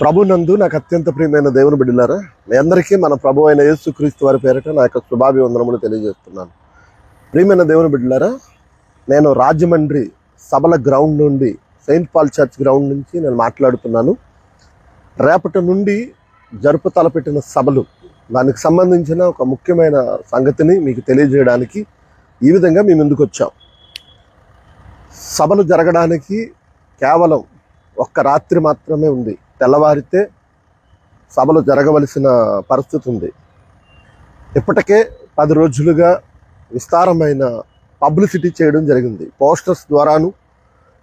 ప్రభునందు నాకు అత్యంత ప్రియమైన దేవుని బిడ్డలారా మీ అందరికీ మన ప్రభు అయిన యేసుక్రీస్తు వారి పేరిట నా యొక్క శుభాభివందనములు తెలియజేస్తున్నాను. ప్రియమైన దేవుని బిడ్డలారా నేను రాజమండ్రి సభల గ్రౌండ్ నుండి సెయింట్ పాల్ చర్చ్ గ్రౌండ్ నుంచి నేను మాట్లాడుతున్నాను. రేపటి నుండి జరుపు తలపెట్టిన సభలు దానికి సంబంధించిన ఒక ముఖ్యమైన సంగతిని మీకు తెలియజేయడానికి ఈ విధంగా మేము ముందుకు వచ్చాం. సభలు జరగడానికి కేవలం ఒక్క రాత్రి మాత్రమే ఉంది. తెల్లవారితే సభలు జరగవలసిన పరిస్థితి ఉంది. ఇప్పటికే పది రోజులుగా విస్తారమైన పబ్లిసిటీ చేయడం జరిగింది. పోస్టర్స్ ద్వారాను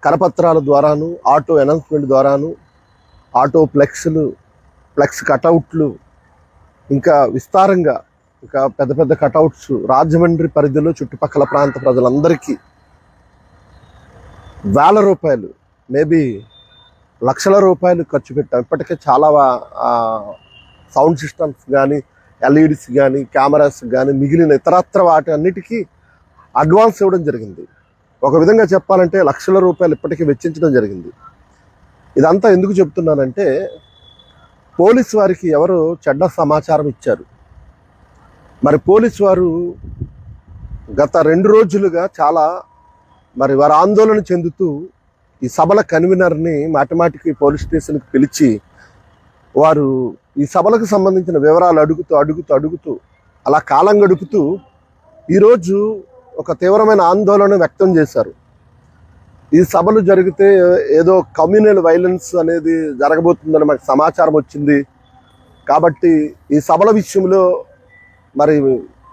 కరపత్రాల ద్వారాను ఆటో అనౌన్స్మెంట్ ద్వారాను ఆటో ఫ్లెక్స్లు ఫ్లెక్స్ కటౌట్లు ఇంకా విస్తారంగా ఇంకా పెద్ద పెద్ద కటౌట్స్ రాజమండ్రి పరిధిలో చుట్టుపక్కల ప్రాంత ప్రజలందరికీ వేల రూపాయలు మేబీ లక్షల రూపాయలు ఖర్చు పెట్టాం. ఇప్పటికే చాలా సౌండ్ సిస్టమ్స్ కానీ ఎల్ఈడిస్ కానీ కెమెరాస్ కానీ మిగిలిన ఇతరత్ర వాటి అన్నిటికీ అడ్వాన్స్ ఇవ్వడం జరిగింది. ఒక విధంగా చెప్పాలంటే లక్షల రూపాయలు ఇప్పటికీ వెచ్చించడం జరిగింది. ఇదంతా ఎందుకు చెప్తున్నానంటే పోలీస్ వారికి ఎవరు చెడ్డ సమాచారం ఇచ్చారు. మరి పోలీస్ వారు గత రెండు రోజులుగా చాలా మరి వారు ఆందోళన చెందుతూ ఈ సభల కన్వీనర్ని మాటిమాటికి పోలీస్ స్టేషన్కి పిలిచి వారు ఈ సభలకు సంబంధించిన వివరాలు అడుగుతూ అడుగుతూ అడుగుతూ అలా కాలం గడుపుతూ ఈరోజు ఒక తీవ్రమైన ఆందోళన వ్యక్తం చేశారు. ఈ సభలు జరిగితే ఏదో కమ్యూనల్ వైలెన్స్ అనేది జరగబోతుందని మాకు సమాచారం వచ్చింది. కాబట్టి ఈ సభల విషయంలో మరి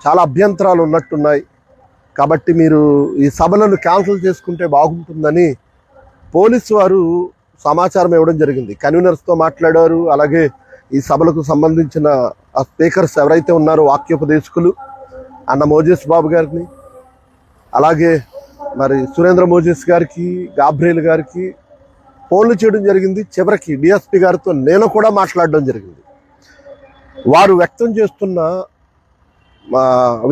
చాలా అభ్యంతరాలు ఉన్నట్టున్నాయి. కాబట్టి మీరు ఈ సభలను క్యాన్సిల్ చేసుకుంటే బాగుంటుందని పోలీసు వారు సమాచారం ఇవ్వడం జరిగింది. కన్వీనర్స్తో మాట్లాడారు. అలాగే ఈ సభలకు సంబంధించిన ఆ స్పీకర్స్ ఎవరైతే ఉన్నారో వాక్యోపదేశకులు అన్న మోజేస్ బాబు గారిని అలాగే మరి సురేంద్ర మోజేస్ గారికి గాబ్రేల్ గారికి ఫోన్లు చేయడం జరిగింది. చివరికి డిఎస్పి గారితో నేను కూడా మాట్లాడడం జరిగింది. వారు వ్యక్తం చేస్తున్న మా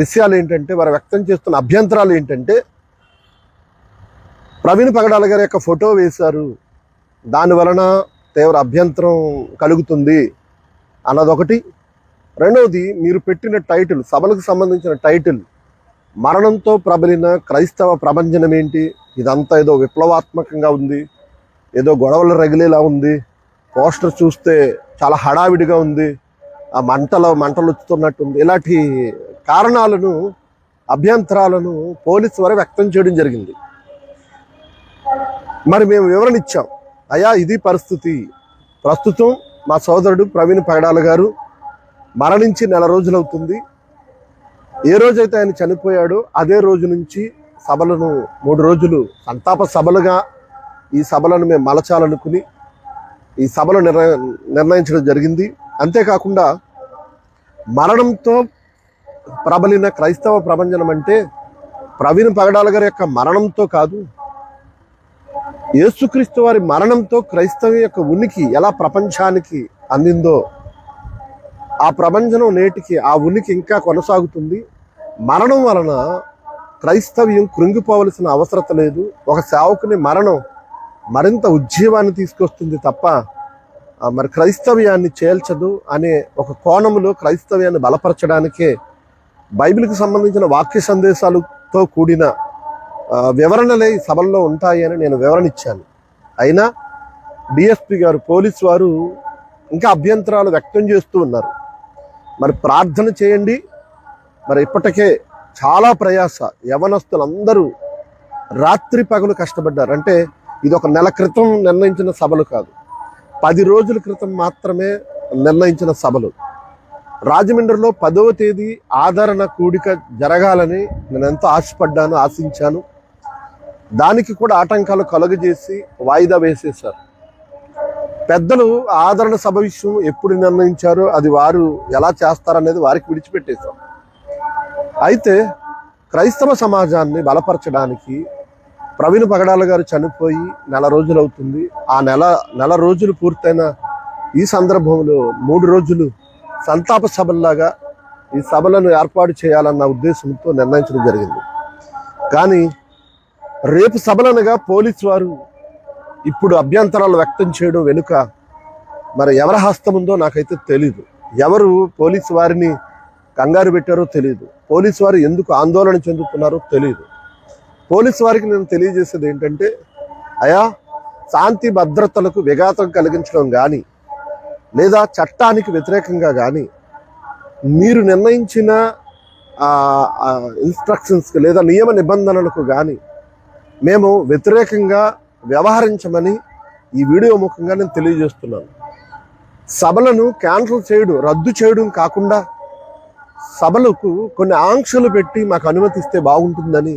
విషయాలు ఏంటంటే వారు వ్యక్తం చేస్తున్న అభ్యంతరాలు ఏంటంటే ప్రవీణ్ పగడాల గారి యొక్క ఫోటో వేశారు. దాని వలన తీవ్ర అభ్యంతరం కలుగుతుంది అన్నదొకటి. రెండవది మీరు పెట్టిన టైటిల్ సభలకు సంబంధించిన టైటిల్ మరణంతో ప్రబలిన క్రైస్తవ ప్రపంచనం ఏంటి? ఇదంతా ఏదో విప్లవాత్మకంగా ఉంది. ఏదో గొడవలు రగిలేలా ఉంది. పోస్టర్ చూస్తే చాలా హడావిడిగా ఉంది. ఆ మంటల మంటలు వచ్చుతున్నట్టుంది ఇలాంటి కారణాలను అభ్యంతరాలను పోలీసు వారు వ్యక్తం చేయడం జరిగింది. మరి మేము వివరణ ఇచ్చాం. అయ్యా ఇది పరిస్థితి. ప్రస్తుతం మా సోదరుడు ప్రవీణ్ పగడాల గారు మరణించి నెల రోజులవుతుంది. ఏ రోజైతే ఆయన చనిపోయాడో అదే రోజు నుంచి సభలను మూడు రోజులు సంతాప సభలుగా ఈ సభలను మేము మలచాలనుకుని ఈ సభలు నిర్ణయ నిర్ణయించడం జరిగింది. అంతేకాకుండా మరణంతో ప్రబలిన క్రైస్తవ ప్రపంచం అంటే ప్రవీణ్ పగడాల గారి యొక్క మరణంతో కాదు యేసుక్రీస్తు వారి మరణంతో క్రైస్తవ యొక్క ఉనికి ఎలా ప్రపంచానికి అందిందో ఆ ప్రపంచం నేటికి ఆ ఉనికి ఇంకా కొనసాగుతుంది. మరణం వలన క్రైస్తవ్యం కృంగిపోవలసిన అవసరత లేదు. ఒక సేవకుని మరణం మరింత ఉజ్జీవాన్ని తీసుకొస్తుంది తప్ప మరి క్రైస్తవ్యాన్ని చేల్చదు అనే ఒక కోణంలో క్రైస్తవ్యాన్ని బలపరచడానికే బైబిల్కి సంబంధించిన వాక్య సందేశాలతో కూడిన వివరణలే ఈ సభల్లో ఉంటాయి అని నేను వివరణ ఇచ్చాను. అయినా డిఎస్పి గారు పోలీస్ వారు ఇంకా అభ్యంతరాలు వ్యక్తం చేస్తూ ఉన్నారు. మరి ప్రార్థన చేయండి. మరి ఇప్పటికే చాలా ప్రయాస. యవనస్తులందరూ రాత్రి పగలు కష్టపడ్డారు. అంటే ఇది ఒక నెల క్రితం నిర్ణయించిన సభలు కాదు. పది రోజుల క్రితం మాత్రమే నిర్ణయించిన సభలు. రాజమండ్రిలో పదవ తేదీ ఆదరణ కూడిక జరగాలని నేను ఎంతో ఆశపడ్డాను ఆశించాను. దానికి కూడా ఆటంకాలు కలుగజేసి వాయిదా వేసేశారు. పెద్దలు ఆదరణ సభ విషయం ఎప్పుడు నిర్ణయించారో అది వారు ఎలా చేస్తారనేది వారికి విడిచిపెట్టేశాం అయితే క్రైస్తవ సమాజాన్ని బలపరచడానికి ప్రవీణ్ పగడాల గారు చనిపోయి నెల రోజులు అవుతుంది. ఆ నెల నెల రోజులు పూర్తయిన ఈ సందర్భంలో మూడు రోజులు సంతాప సభల్లాగా ఈ సభలను ఏర్పాటు చేయాలన్న ఉద్దేశంతో నిర్ణయించడం జరిగింది. కానీ రేపు సభలనగా పోలీసు వారు ఇప్పుడు అభ్యంతరాలు వ్యక్తం చేయడం వెనుక మరి ఎవరి హస్తం ఉందో నాకైతే తెలీదు. ఎవరు పోలీసు వారిని కంగారు పెట్టారో తెలియదు పోలీసు వారు ఎందుకు ఆందోళన చెందుతున్నారో తెలియదు పోలీసు వారికి నేను తెలియజేసేది ఏంటంటే అయా శాంతి భద్రతలకు విఘాతం కలిగించడం కానీ లేదా చట్టానికి వ్యతిరేకంగా కానీ మీరు నిర్ణయించిన ఇన్స్ట్రక్షన్స్కి లేదా నియమ నిబంధనలకు కానీ మేము వ్యతిరేకంగా వ్యవహరించమని ఈ వీడియో ముఖంగా నేను తెలియజేస్తున్నాను. సభలను క్యాన్సిల్ చేయడం రద్దు చేయడం కాకుండా సభలకు కొన్ని ఆంక్షలు పెట్టి మాకు అనుమతిస్తే బాగుంటుందని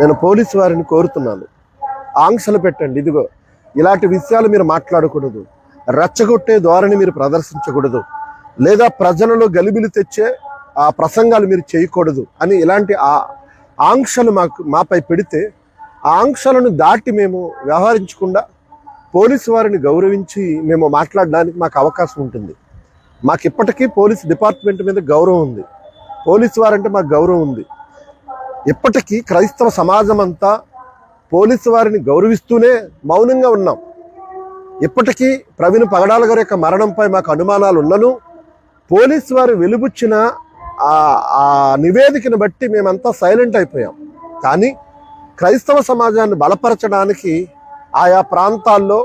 నేను పోలీసు వారిని కోరుతున్నాను. ఆంక్షలు పెట్టండి ఇదిగో. ఇలాంటి విషయాలు మీరు మాట్లాడకూడదు. రెచ్చగొట్టే ధోరణి మీరు ప్రదర్శించకూడదు. లేదా ప్రజలలో గలిబిలి తెచ్చే ఆ ప్రసంగాలు మీరు చేయకూడదు అని ఇలాంటి ఆ ఆంక్షలు మాకు మాపై పెడితే ఆంక్షలను దాటి మేము వ్యవహరించకుండా పోలీసు వారిని గౌరవించి మేము మాట్లాడడానికి మాకు అవకాశం ఉంటుంది. మాకు ఇప్పటికీ పోలీస్ డిపార్ట్మెంట్ మీద గౌరవం ఉంది. పోలీసు వారంటే మాకు గౌరవం ఉంది. ఇప్పటికీ క్రైస్తవ సమాజం అంతా పోలీసు వారిని గౌరవిస్తూనే మౌనంగా ఉన్నాం. ఇప్పటికీ ప్రవీణ్ పగడాల గారి యొక్క మరణంపై మాకు అనుమానాలు ఉన్నను. పోలీసు వారు వెలుబుచ్చిన ఆ ఆ నివేదికను బట్టి మేమంతా సైలెంట్ అయిపోయాం. కానీ క్రైస్తవ సమాజాన్ని బలపరచడానికి ఆయా ప్రాంతాల్లో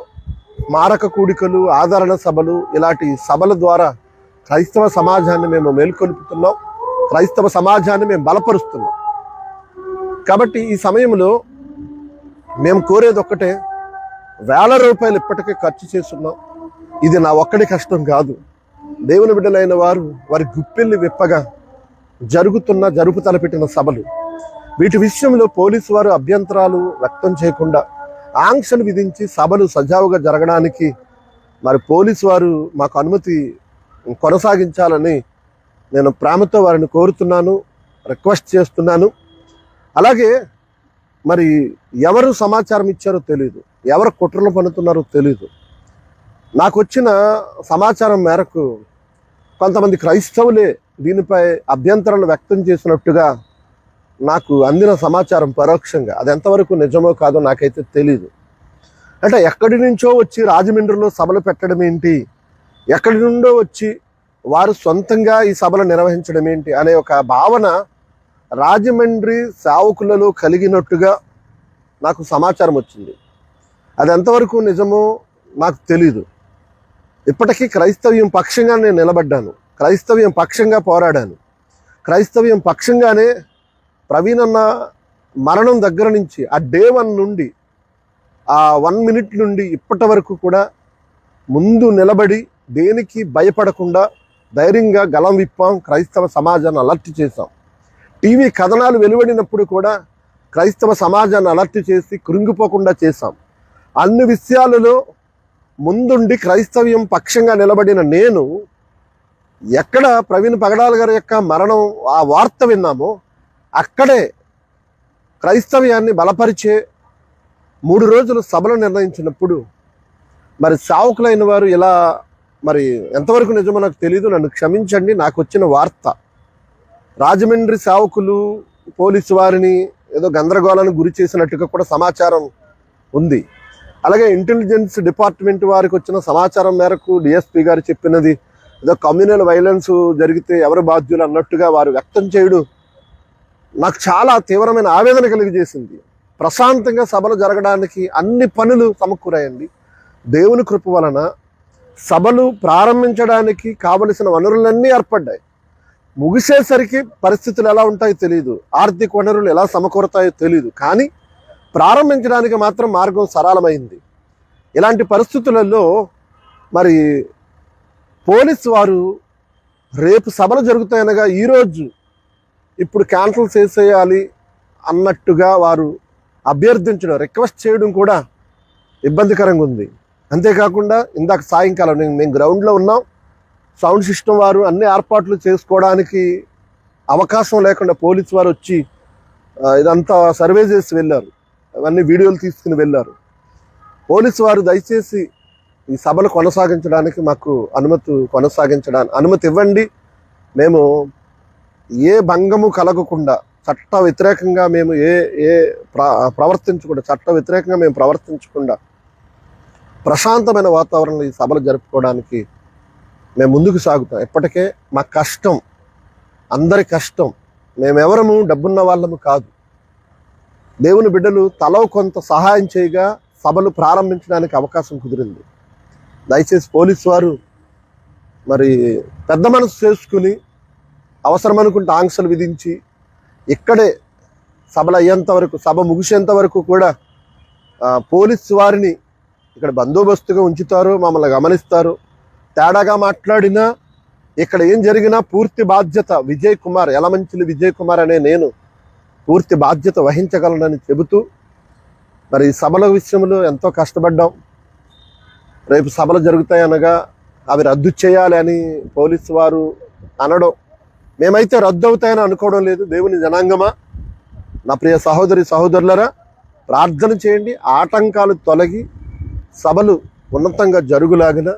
మారక కూడికలు ఆదరణ సభలు ఇలాంటి సభల ద్వారా క్రైస్తవ సమాజాన్ని మేము మేల్కొల్పుతున్నాం. క్రైస్తవ సమాజాన్ని మేము బలపరుస్తున్నాం. కాబట్టి ఈ సమయంలో మేము కోరేది ఒక్కటే వేల రూపాయలు ఇప్పటికే ఖర్చు చేస్తున్నాం. ఇది నా ఒక్కడి కష్టం కాదు. దేవుని బిడ్డలైన వారు వారి గుప్పెల్ని విప్పగా జరుగుతున్న జరుపు తలపెట్టిన సభలు. వీటి విషయంలో పోలీసు వారు అభ్యంతరాలు వ్యక్తం చేయకుండా ఆంక్షలు విధించి సభలు సజావుగా జరగడానికి మరి పోలీసు వారు మాకు అనుమతి కొనసాగించాలని నేను ప్రేమతో వారిని కోరుతున్నాను రిక్వెస్ట్ చేస్తున్నాను. అలాగే మరి ఎవరు సమాచారం ఇచ్చారో తెలియదు ఎవరు కుట్రలు పనుతున్నారో తెలియదు నాకు వచ్చిన సమాచారం మేరకు కొంతమంది క్రైస్తవులే దీనిపై అభ్యంతరాలు వ్యక్తం చేసినట్టుగా నాకు అందిన సమాచారం పరోక్షంగా. అది ఎంతవరకు నిజమో కాదో నాకైతే తెలీదు. అంటే ఎక్కడి నుంచో వచ్చి రాజమండ్రిలో సభలు పెట్టడం ఏంటి? ఎక్కడి నుండో వచ్చి వారు సొంతంగా ఈ సభలు నిర్వహించడం ఏంటి? అనే ఒక భావన రాజమండ్రి సేవకులలో కలిగినట్టుగా నాకు సమాచారం వచ్చింది. అది ఎంతవరకు నిజమో నాకు తెలీదు. ఇప్పటికీ క్రైస్తవ్యం పక్షంగా నేను నిలబడ్డాను. క్రైస్తవ్యం పక్షంగా పోరాడాను. క్రైస్తవ్యం పక్షంగానే ప్రవీణ్ అన్న మరణం దగ్గర నుంచి ఆ డే వన్ నుండి ఆ వన్ మినిట్ నుండి ఇప్పటి వరకు కూడా ముందు నిలబడి దేనికి భయపడకుండా ధైర్యంగా గలం విప్పాం క్రైస్తవ సమాజాన్ని అలర్ట్ చేశాం. టీవీ కథనాలు వెలువడినప్పుడు కూడా క్రైస్తవ సమాజాన్ని అలర్ట్ చేసి కృంగిపోకుండా చేశాం. అన్ని విషయాలలో ముందుండి క్రైస్తవ్యం పక్షంగా నిలబడిన నేను ఎక్కడ ప్రవీణ్ పగడాల్ గారి యొక్క మరణం ఆ వార్త విన్నామో అక్కడే క్రైస్తవ్యాన్ని బలపరిచే మూడు రోజులు సభలు నిర్ణయించినప్పుడు మరి సావుకులైన వారు ఇలా మరి ఎంతవరకు నిజమో నాకు తెలియదు నన్ను క్షమించండి నాకు వచ్చిన వార్త. రాజమండ్రి సావుకులు పోలీసు వారిని ఏదో గందరగోళానికి గురి చేసినట్టుగా కూడా సమాచారం ఉంది. అలాగే ఇంటెలిజెన్స్ డిపార్ట్మెంట్ వారికి వచ్చిన సమాచారం మేరకు డిఎస్పీ గారు చెప్పినది ఏదో కమ్యూనల్ వైలెన్స్ జరిగితే ఎవరు బాధ్యులు అన్నట్టుగా వారు వ్యక్తం చేయడం. నాకు చాలా తీవ్రమైన ఆవేదన కలిగజేసింది. ప్రశాంతంగా సభలు జరగడానికి అన్ని పనులు సమకూరాయండి. దేవుని కృప వలన సభలు ప్రారంభించడానికి కావలసిన వనరులన్నీ ఏర్పడ్డాయి. ముగిసేసరికి పరిస్థితులు ఎలా ఉంటాయో తెలియదు ఆర్థిక వనరులు ఎలా సమకూరతాయో తెలియదు కానీ ప్రారంభించడానికి మాత్రం మార్గం సరళమైంది. ఇలాంటి పరిస్థితులలో మరి పోలీసు వారు రేపు సభలు జరుగుతాయనగా ఈరోజు ఇప్పుడు క్యాన్సిల్ చేసేయాలి అన్నట్టుగా వారు అభ్యర్థించడం రిక్వెస్ట్ చేయడం కూడా ఇబ్బందికరంగా ఉంది. అంతేకాకుండా ఇందాక సాయంకాలం నేను మేము గ్రౌండ్లో ఉన్నాం. సౌండ్ సిస్టమ్ వారు అన్ని ఏర్పాట్లు చేసుకోవడానికి అవకాశం లేకుండా పోలీసు వారు వచ్చి ఇదంతా సర్వే చేసి వెళ్ళారు. అవన్నీ వీడియోలు తీసుకుని వెళ్ళారు. పోలీసు వారు దయచేసి ఈ సభలు కొనసాగించడానికి మాకు అనుమతి కొనసాగించడానికి అనుమతి ఇవ్వండి. మేము ఏ భంగము కలగకుండా చట్ట వ్యతిరేకంగా మేము ఏ ఏ ప్రవర్తించకుండా చట్ట వ్యతిరేకంగా మేము ప్రవర్తించకుండా ప్రశాంతమైన వాతావరణంలో ఈ సభలు జరుపుకోవడానికి మేము ముందుకు సాగుతాం. ఇప్పటికే మా కష్టం అందరి కష్టం మేమెవరము డబ్బున్న వాళ్ళము కాదు. దేవుని బిడ్డలు తలో కొంత సహాయం చేయగా సభలు ప్రారంభించడానికి అవకాశం కుదిరింది. దయచేసి పోలీసు వారు మరి పెద్ద మనసు చేసుకుని అవసరమనుకుంటే ఆంక్షలు విధించి ఇక్కడే సభలు అయ్యేంత వరకు సభ ముగిసేంత వరకు కూడా పోలీస్ పోలీసు వారిని ఇక్కడ బందోబస్తుగా ఉంచుతారు మమ్మల్ని గమనిస్తారు. తేడాగా మాట్లాడినా ఇక్కడ ఏం జరిగినా పూర్తి బాధ్యత విజయ్ కుమార్ యలమంచిలి విజయ్ కుమార్ అనే నేను పూర్తి బాధ్యత వహించగలనని చెబుతూ మరి ఈ సభల విషయంలో ఎంతో కష్టపడ్డాం. రేపు సభలు జరుగుతాయనగా అవి రద్దు చేయాలి అని పోలీసు వారు అనడం మేమైతే రద్దు అవుతాయని అనుకోవడం లేదు. దేవుని జనాంగమా? నా ప్రియ సహోదరి సహోదరులరా ప్రార్థన చేయండి. ఆటంకాలు తొలగి సభలు ఉన్నతంగా జరుగులాగిన